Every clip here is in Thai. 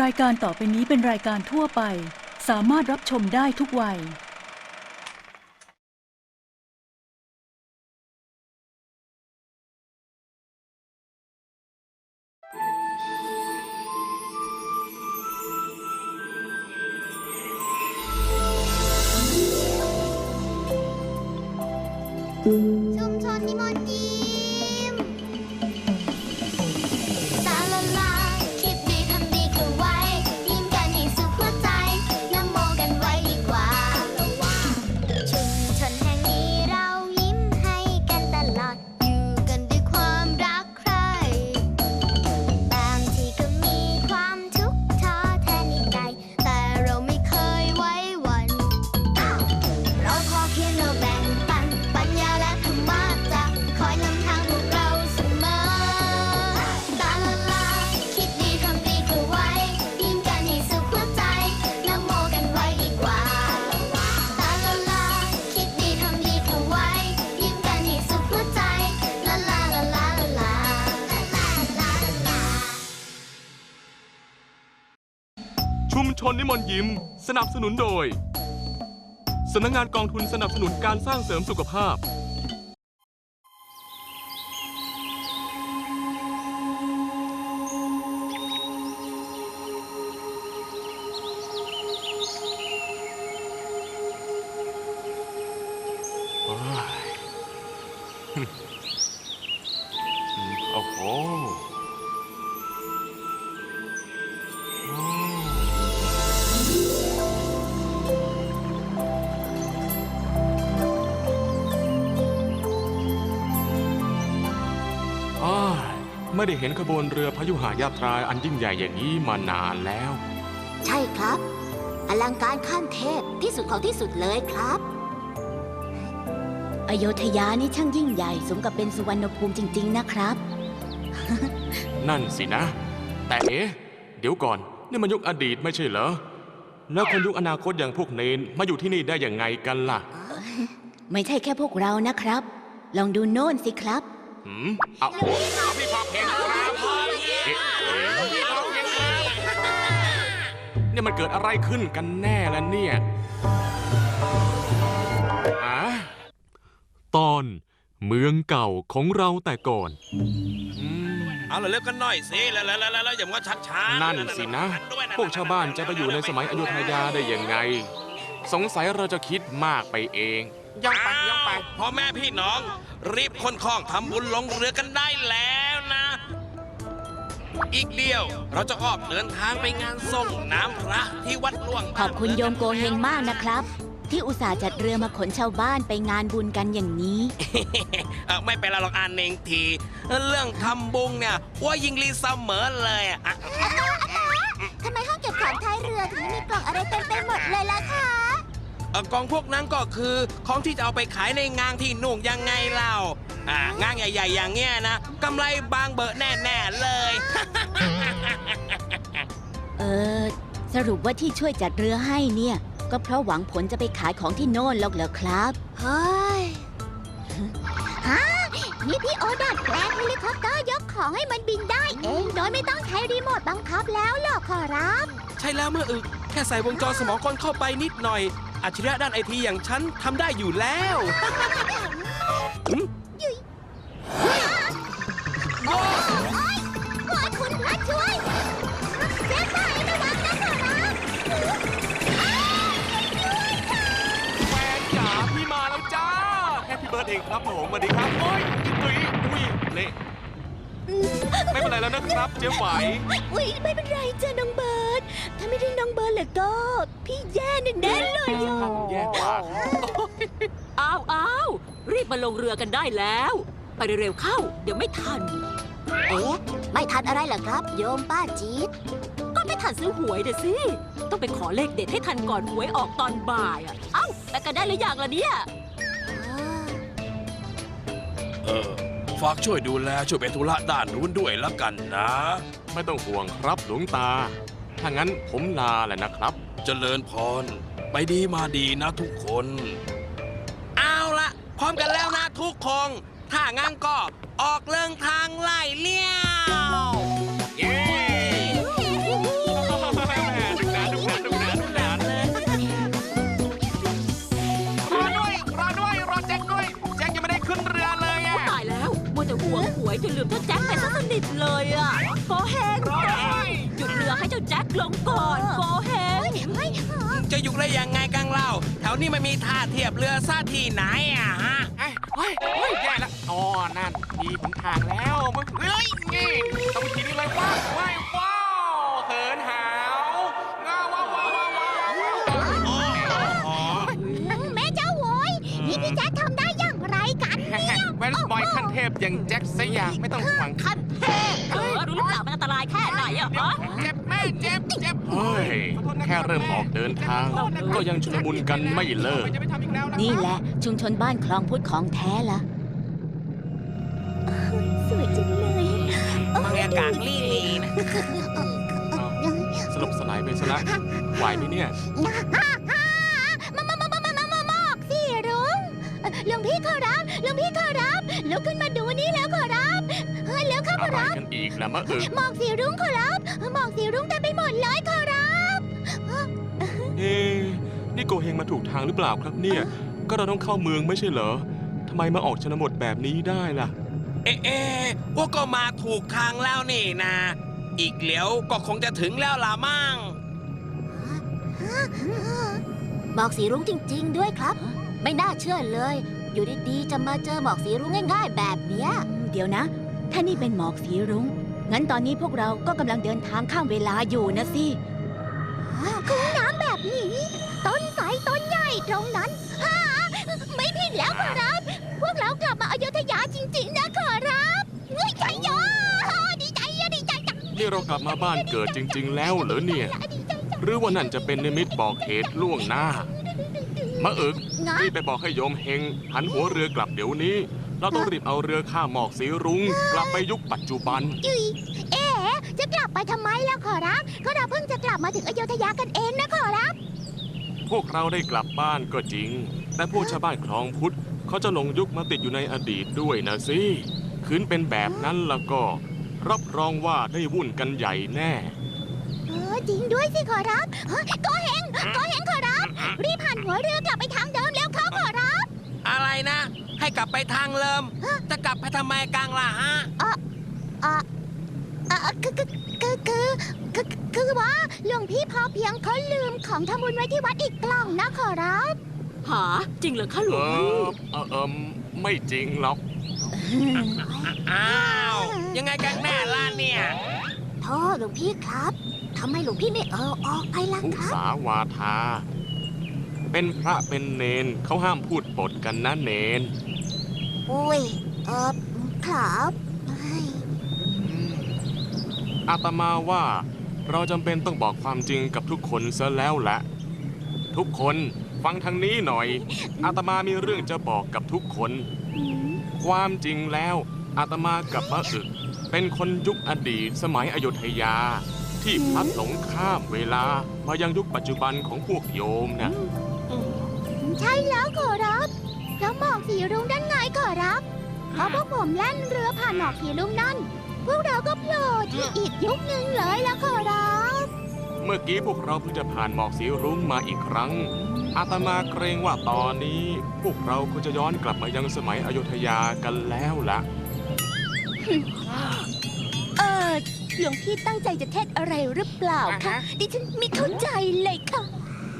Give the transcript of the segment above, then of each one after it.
รายการต่อไปนี้เป็นรายการทั่วไป สามารถรับชมได้ทุกวัย ชุมชนนิมนต์ยิ้ม ชนนิมนต์ยิ้ม สนับสนุนโดยสำนักงานกองทุนสนับสนุนการสร้างเสริมสุขภาพ โอ้ย โอ้โห อ้ายไม่ได้เห็นขบวนเรือพยุหายาตราอันยิ่งใหญ่อย่างนี้มานานแล้ว ใช่ครับ อลังการขั้นเทพที่สุดของที่สุดเลยครับ อโยธยานี่ช่างยิ่งใหญ่สมกับเป็นสุวรรณภูมิจริง ๆ นะครับ นั่นสินะ แต่เอ๊ะเดี๋ยวก่อน นี่มันยุคอดีตไม่ใช่เหรอ แล้วคนยุคอนาคตอย่างพวกเนนมาอยู่ที่นี่ได้ยังไงกันล่ะ ไม่ใช่แค่พวกเรานะครับ ลองดูโน่นสิครับ หืมเอาโอ้พี่พอเพลงครับเอ๊ะเอ๊ะเนี่ยมันเกิดอะไรขึ้นกันแน่ล่ะเนี่ยอะตอนเมืองเก่าของเราแต่ก่อนอืมเอาละเร็วกันหน่อยสิแล้วแล้วแล้วแล้วอย่ามัวชักช้านั่นสินะ พวกชาวบ้านจะไปอยู่ในสมัยอยุธยาได้ยังไง สงสัยเราจะคิดมากไปเอง ย่องไปย่องไป พ่อแม่พี่น้อง รีบคนคล้องทำบุญลงเรือกันได้แล้วนะ อีกเดียวเราจะออกเดินทางไปงานส่งน้ำพระที่วัดหลวง ขอบคุณโยมโกเฮงมากนะครับ ที่อุตส่าห์จัดเรือมาขนชาวบ้านไปงานบุญกันอย่างนี้ เอ่อไม่เป็นไรหรอกอ่านเองที เรื่องทำบุญเนี่ยว่ายิงลีเสมอเลยอะอะทำไมห้องเก็บของท้ายเรือถึงมีกล่องอะไรเต็มไปหมดเลยล่ะคะ เอ่อกองพวกนั้นก็คือของที่จะเอาไปขายในงานที่นุ่งยังไงเล่าอ่างานใหญ่ ๆ อย่างเงี้ยนะกำไรบางเบอะแน่ๆเลย เออ สรุปว่าที่ช่วยจัดเรือให้เนี่ย ก็เพราะหวังผลจะไปขายของที่โน่นหรอกเหรอครับ เฮ้ย ฮะ นี่พี่โอดัดแปลงเฮลิคอปเตอร์ยกของให้มันบินได้เอง โดยไม่ต้องใช้รีโมทบังคับแล้วหรอกขอรับ ใช่แล้วเมื่ออึก แค่ใส่วงจรสมองกลเข้าไปนิดหน่อย อัจฉริยะด้านไอทีอย่างฉันทำได้อยู่แล้ว ไม่ได้น้องเบิร์ดแล้วก็ พี่แย่แน่ๆเลยอะแย่กว่าอ้าวอ้าวรีบมาลงเรือกันได้แล้ว ไปเร็วๆเข้า เดี๋ยวไม่ทัน เอ๊ะ ไม่ทันอะไรเหรอครับ โยมป้าจี๊ดก็ไม่ทันซื้อหวยเดี๋ยวสิ ต้องไปขอเลขเด็ดให้ทันก่อนหวยออกตอนบ่ายอะเอ้าแต่กันได้หรือยังล่ะเนี่ยเออ ฝากช่วยดูแลช่วยเป็นธุระด้านนู้นด้วยละกันนะ ไม่ต้องห่วงครับหลวงตา ถ้างั้นผมลาแหละนะครับ เจริญพร ไปดีมาดีนะทุกคน เอาละพร้อมกันแล้วนะทุกคนถ้างั้นก็ออกเรื่องทางไล่เลี้ยว ลงก่อนโกเฮงจะอยู่ได้ยังไงกังเล่าแถวนี้ไม่มีท่าเทียบเรือซะที่ไหนอะฮะเฮ้ยเฮ้ยเฮ้ยแย่ละอ๋อนั่นมีหนทางแล้วมึงเฮ้ย เริ่มออกเดินทาง ก็ยังชุลมุนกันไม่เลิก นี่แหละชุมชนบ้านคลองพุทธของแท้ละสวยจังเลยบรรยากาศลี่ลีนะสลบสลายไปซะละไหวไหมเนี่ยมามามามามามามาบอกสิรุ้งหลวงพี่ขอรับหลวงพี่ขอรับลุกขึ้นมาดูนี่แล้วขอรับเฮ้ยแล้วข้าขอะอไรรับกันอีกล่ะมะเอิกหมอกสีรุ้งขอรับหมอกสีรุ้งเต็มไปหมดเลยข โกเฮงมาถูกทางหรือเปล่าครับเนี่ย ก็เราต้องเข้าเมืองไม่ใช่เหรอทำไมมาออกชนบทแบบนี้ได้ล่ะ เอ๊ะเอ๊ะพวกก็มาถูกทางแล้วนี่นะ อีกเหลียวก็คงจะถึงแล้วล่ะมั่งหมอกสีรุ้งจริง ๆ ด้วยครับ ไม่น่าเชื่อเลย อยู่ดีๆจะมาเจอหมอกสีรุ้งง่าย ๆ แบบเนี้ย เดี๋ยวนะ ถ้านี่เป็นหมอกสีรุง้ง งั้นตอนนี้พวกเราก็กำลังเดินทางข้ามเวลาอยู่นะสิคุ้งน้ำแบบนี้ ต้นสาย ต้นใหญ่ตรงนั้นฮ่าไม่ผิดแล้วขอรับ พวกเรากลับมาอยุธยาจริง ๆ นะขอรับเฮ้ยใจเยอะดีใจอะดีใจจังนี่เรากลับมาบ้านเกิดจริง ๆ แล้วเหรอเนี่ย ดีใจจังหรือว่านั่นจะเป็นนิมิตบอกเหตุล่วงหน้า มะเอิกงะรีบไปบอกให้โยมเฮงหันหัวเรือกลับเดี๋ยวนี้ เราต้องรีบเอาเรือข้ามหมอกสีรุ้ง กลับไปยุคปัจจุบัน จุยเอ๊ะจะกลับไปทำไมล่ะขอรับ ก็เราเพิ่งจะกลับมาถึงอยุธยากันเองนะขอรับ พวกเราได้กลับบ้านก็จริง แต่พวกชาวบ้านคลองพุทธเขาจะหลงยุคมาติดอยู่ในอดีตด้วยนะสิคืนเป็นแบบนั้นแล้วก็ รับรองว่าได้วุ่นกันใหญ่แน่ เออจริงด้วยสิขอรับเฮ้ยโก็เฮงโก็เฮงขอรับ รีบหันหัวเรือกลับไปทางเดิมแล้วเขาขอรับ อะไรนะ ให้กลับไปทางเริ่มจะกลับไปทำไมกลางล่ะฮะอะอะคือคือคือคือคือคือว่าหลวงพี่พอเพียงเขาลืม ของทำบุญไว้ที่วัดอีกกล่องนะขอรับหาจริงเหรอคะหลเอวงพี่อเออเอมไม่จริงหรอก อ้าว ยังไงกันแน่ล่ะเนี่ย โทษหลวงพี่ครับทำไมหลวงพี่ไม่เออออกไปล่ะทุครับ สาวาทา เป็นพระเป็นเนนเขาห้ามพูดปดกันนะเนน อุ้ย เออครับเฮ้ยอาตมาว่า เราจำเป็นต้องบอกความจริงกับทุกคนซะแล้วแหละทุกคนฟังทางนี้หน่อย อาตมามีเรื่องจะบอกกับทุกคน ความจริงแล้วอาตมากับมะอึกเป็นคนยุคอดีตสมัยอยุธยา ที่พลัดหลงข้ามเวลามายังยุคปัจจุบันของพวกโยมนะใช่แล้วขอรับแล้วหมอกสีรุ้งด้านไงขอรับเพอพวกผมแล่นเรือผ่านหมอกสีรุ้งนั่น พวกเราก็โผล่ที่อีกยุคหนึ่งเลยแล้วขอรับเมื่อกี้พวกเราเพิ่งจะผ่านหมอกสีรุ้งมาอีกครั้ง อาตมาเกรงว่าตอนนี้ พวกเราคงจะย้อนกลับมายังสมัยอยุธยากันแล้วล่ะ เออหลวงพี่ตั้งใจจะเทศอะไรหรือเปล่าคะ ดิฉันไม่เข้าใจเลยค่ะ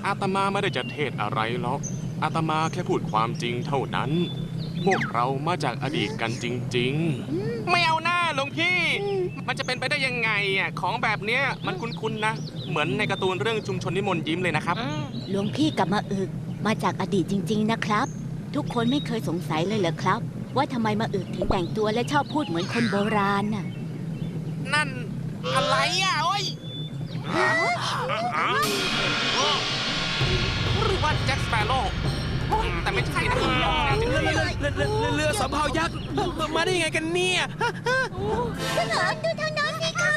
อาตมาไม่ได้จะเทศอะไรหรอก อาตมาแค่พูดความจริงเท่านั้น พวกเรามาจากอดีตกันจริง ๆ ไม่เอาหน้าหลวง พี่ มันจะเป็นไปได้ยังไงอะของแบบเนี้ยมันคุ้นๆนะ เหมือนในการ์ตูนเรื่องชุมชนนิมนต์ยิ้มเลยนะครับ หลวงพี่กับมาอึกมาจากอดีตจริง ๆ นะครับ ทุกคนไม่เคยสงสัยเลยเหรอครับ ว่าทำไมมาอึกถึงแต่งตัวและชอบพูดเหมือนคนโบราณน่ะนั่นอะไรอะโอ้ยหรือว่าแจ็คสเปโร่โอ้ย แต่ไม่ใช่นะเรือเรือเรือเรือเรือสำเภายักษ์มาได้ยังไงกันเนี่ยเสนอดูทางโน้นสิคะ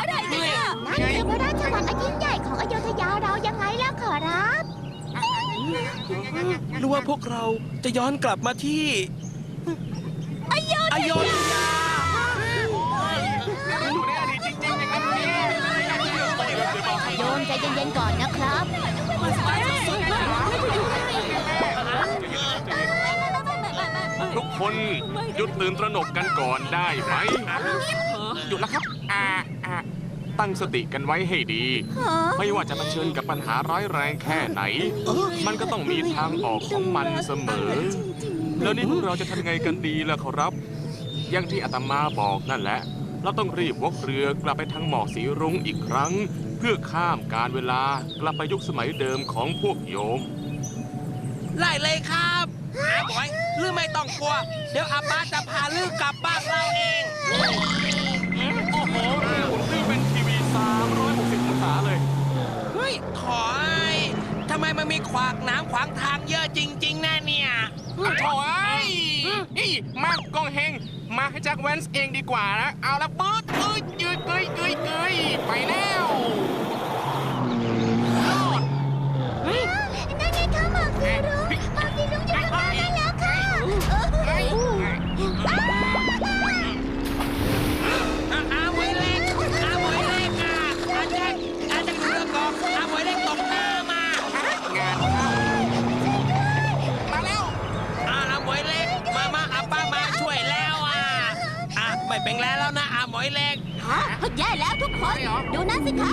อะไรเนี่ยนั่นคือพระราชวังอันยิ่งใหญ่ของอยุธยาเรายังไงล่ะขอรับหรือว่าพวกเราจะย้อนกลับมาที่อโยธยาอยู่ในอดีตจริงๆอย่างนั้นเนี่ยโยมใจเย็นๆก่อนนะครับ ทุกคคนหยุดตื่นตระหนกกันก่อนได้ไหมหยุดแล้วครับอ่าอ่าตั้งสติกันไว้ให้ดี ไม่ว่าจะเผชิญกับปัญหาร้ายแรงแค่ไหน มันก็ต้องมีทางออกของมันเสมอ แล้วนี่พวกเราจะทำไงกันดีล่ะครับ อย่างที่อาตมาบอกนั่นแหละ เราต้องรีบวกเรือกลับไปทางหมอกสีรุ้งอีกครั้ง เพื่อข้ามการเวลากลับไปยุคสมัยเดิมของพวกโยม ไล่เลยครับอาบอยลือไม่ต้องกลัว เดี๋ยวอาป้าจะพาลือกลับบ้านเราเอง โอ้โหเรือผมนี่เป็นทีวี 360องศาเลย เฮ้ยถอยทำไมมันมีขวากหน้ำขวางทางเยอะจริง ๆนะเนี่ยโถ่เอ้ยอีมากองเฮงมา ให้แจ็คแวนส์เองดีกว่านะ เอาละปื๊ดเอ้ยยืดเอ้ยเอ้ยเอ้ยไปแล้ว ฮะแย่แล้วทุกคน ดูนั่นสิคะ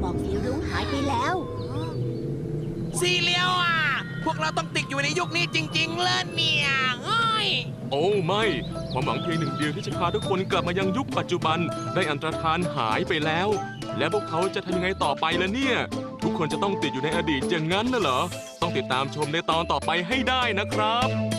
หมอกสีรุ้งหายไปแล้ว สีเลียวอะ พวกเราต้องติดอยู่ในยุคนี้จริง ๆ เลยเนี่ยเฮ้ย โอ้ไม่ความหวังเพียงหนึ่งเดียวที่จะพาทุกคนกลับมายังยุคปัจจุบันได้อันตรธานหายไปแล้ว และพวกเขาจะทำยังไงต่อไปล่ะเนี่ย ทุกคนจะต้องติดอยู่ในอดีตอย่างนั้นน่ะเหรอ ต้องติดตามชมในตอนต่อไปให้ได้นะครับ